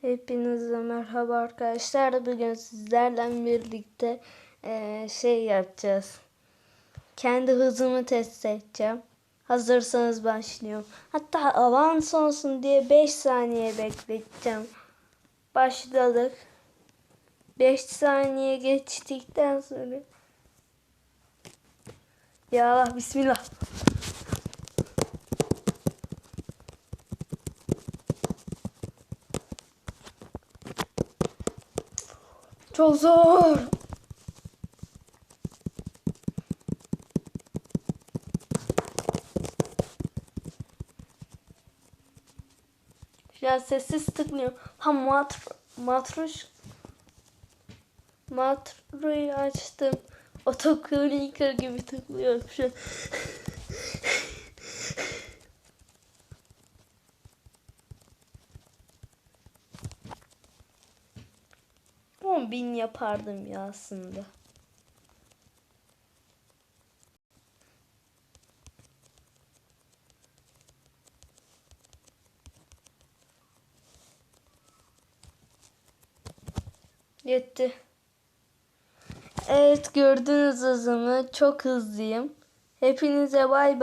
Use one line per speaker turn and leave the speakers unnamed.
Hepinize merhaba arkadaşlar. Bugün sizlerle birlikte eee, şey yapacağız. Kendi hızımı test edeceğim. Hazırsanız başlıyorum. Hatta avans olsun diye 5 saniye bekleteceğim. Başladık. 5 saniye geçtikten sonra Ya Allah bismillah. Çok zor. An sessiz tıklıyorum. Ha matr matruş matroyu açtım. Otoclicker gibi tıklıyorum şu an. On bin yapardım ya aslında. Yetti. Evet gördünüz hızımı. Çok hızlıyım. Hepinize bay bay.